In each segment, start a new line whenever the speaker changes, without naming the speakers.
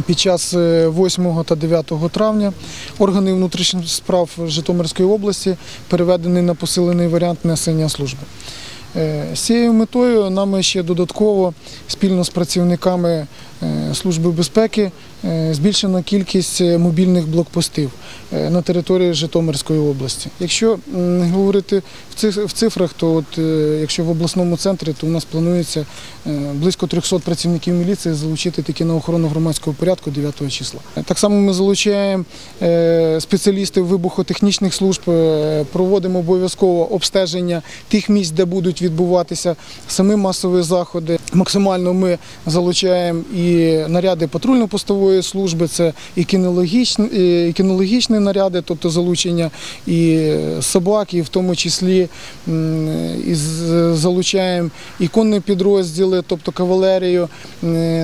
Під час е, 8 та 9 травня органи внутрішніх справ Житомирської області переведені на посилений варіант несення служби. Е, З цією метою нами ще додатково спільно з працівниками е, Служби безпеки е, збільшена кількість е, мобільних блокпостів е, на території Житомирської області. Якщо говорити в циф- в цифрах, то от, якщо в обласному центрі, то у нас планується близько 300 працівників міліції залучити тільки на охорону громадського порядку 9 числа. Так само ми залучаємо спеціалістів вибухотехнічних служб, проводимо обов'язково обстеження тих місць, де будуть відбуватися самі масові заходи. Максимально ми залучаємо і наряди патрульно-постової служби, це і кінологічні, і кінологічні наряди, тобто залучення і собак, і в тому числі і залучаємо і конні підрозділи, тобто кавалерію,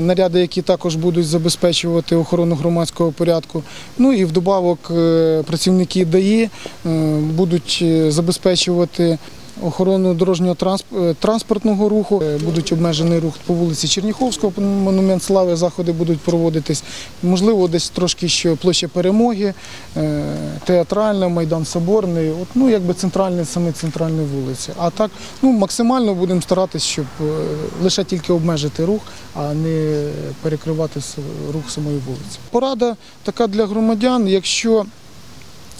наряди, які також будуть забезпечувати охорону громадського порядку. Ну і вдобавок е, працівники ДАІ е, будуть е, забезпечувати. Охорону дорожнього е, транспортного руху Е, будуть обмежений рух по вулиці Черніховського, монумент слави заходи будуть проводитись. Можливо, десь трошки ще площа перемоги, е, театральна, майдан Соборний. От ну якби центральні саме центральні вулиці. А так, ну максимально будемо старатись, щоб лише тільки обмежити рух, а не перекривати рух самої вулиці. Порада така для громадян, якщо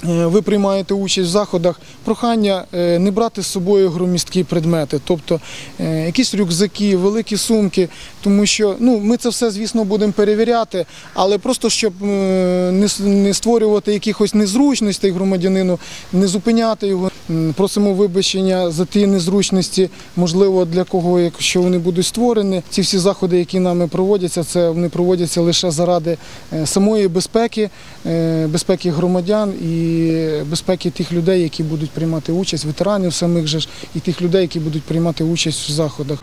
ви приймаєте участь в заходах, прохання е, не брати з собою громісткі предмети, тобто е, якісь рюкзаки, великі сумки, тому що ну, ми це все, звісно, будемо перевіряти, але просто щоб е, не створювати якихось незручностей громадянину, не зупиняти його. Просимо вибачення за ті незручності, можливо, для кого, якщо вони будуть створені. Ці всі заходи, які нами проводяться, це вони проводяться лише заради е, самої безпеки, е, безпеки громадян і безпеки тих людей, які будуть приймати участь, ветеранів самих же ж, і тих людей, які будуть приймати участь в заходах.